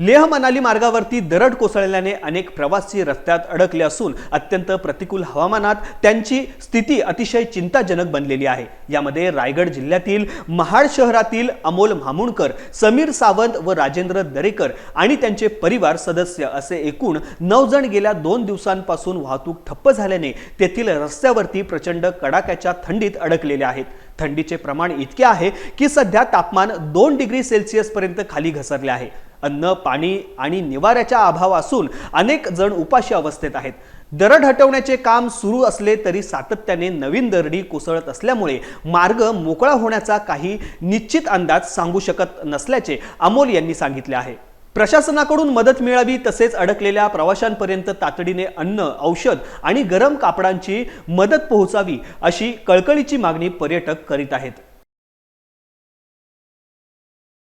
लेह मनाली मार्गावरती दरड कोसळल्याने अनेक प्रवासी रस्त्यात अडकले असून अत्यंत प्रतिकूल हवामानात त्यांची स्थिती अतिशय चिंताजनक बनलेली आहे. यामध्ये रायगड जिल्ह्यातील महाड शहरातील अमोल म्हामुणकर समीर सावंत व राजेंद्र दरेकर आणि त्यांचे परिवार सदस्य असे एकूण नऊ जण गेल्या दोन दिवसांपासून वाहतूक ठप्प झाल्याने तेथील रस्त्यावरती प्रचंड कडाक्याच्या थंडीत अडकलेले आहेत. थंडीचे प्रमाण इतके आहे की सध्या तापमान दोन डिग्री सेल्सिअस पर्यंत खाली घसरले आहे. अन्न पाणी आणि निवाऱ्याचा अभाव असून अनेक जण उपाशी अवस्थेत आहेत. दरड हटवण्याचे काम सुरू असले तरी सातत्याने नवीन दरडी कोसळत असल्यामुळे मार्ग मोकळा होण्याचा काही निश्चित अंदाज सांगू शकत नसल्याचे अमोल यांनी सांगितले आहे. प्रशासनाकडून मदत मिळावी तसेच अडकलेल्या प्रवाशांपर्यंत तातडीने अन्न औषध आणि गरम कापडांची मदत पोहोचावी अशी कळकळीची मागणी पर्यटक करीत आहेत.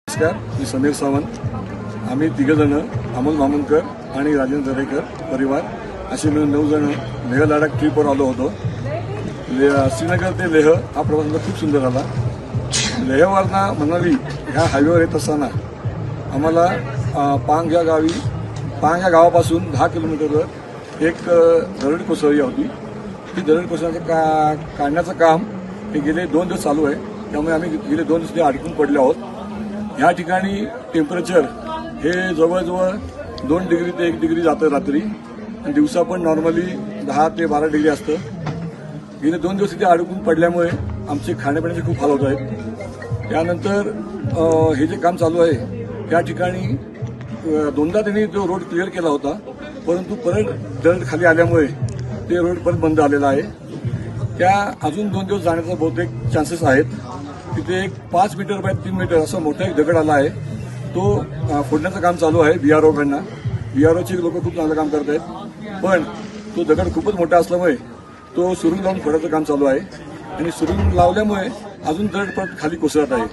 नमस्कार मी समीर सावंत. आम्ही तिघंजणं अमोल मामुनकर आणि राजेंद्र दरेकर परिवार असे मिळून नऊ जण लेह लडाख ट्रीपवर आलो होतो. ले श्रीनगर ते लेह हा प्रवास आमचा खूप सुंदर आला लेहवरना मनाली ह्या हायवेवर येत असताना आम्हाला पांग या गावी पांग या गावापासून दहा किलोमीटरवर एक दरड कोसळी होती. ती दरड कोसळण्याचं का काढण्याचं काम हे गेले दोन दिवस चालू आहे. त्यामुळे आम्ही गेले दोन दिवस ते अडकून पडले आहोत. ह्या ठिकाणी टेम्परेचर हे जवळजवळ दोन डिग्री ते एक डिग्री जातं रात्री. आणि दिवसा पण नॉर्मली दहा ते बारा डिग्री असतं. गेले दोन दिवस इथे अडकून पडल्यामुळे आमचे खाण्यापिण्याचे खूप हाल होत आहेत. त्यानंतर हे जे काम चालू आहे त्या ठिकाणी दोनदा त्यांनी तो रोड क्लिअर केला होता परंतु परत दरड खाली आल्यामुळे ते रोड परत बंद आलेला आहे. त्या अजून दोन दिवस जाण्याचा बहुतेक चान्सेस आहेत. तिथे एक पाच मीटर बाय तीन मीटर असा मोठा एक दगड आला आहे. तो फोडण्याचं काम चालू आहे बी आर ओकडनं बी आर ओचे लोक खूप चांगलं काम करत आहेत पण तो दगड खूपच मोठा असल्यामुळे तो सुरुंग लावून फोडायचं काम चालू आहे. आणि सुरुंग लावल्यामुळे अजून दगड परत खाली कोसळत आहे.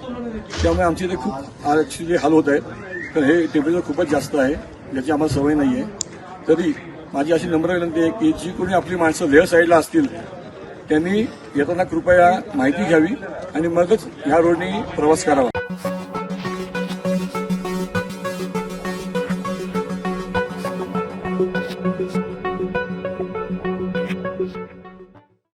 त्यामुळे आमचे इथे खूप ॲक्च्युली हाल होत आहेत तर हे टेम्परेचर खूपच जास्त आहे. याची आम्हाला सवय नाही आहे तरी माझी अशी नम्र विनंती आहे की जी कोणी आपली माणसं लेह साईडला असतील त्यांनी येताना कृपया माहिती घ्यावी आणि मगच ह्या रोडनी प्रवास करावा.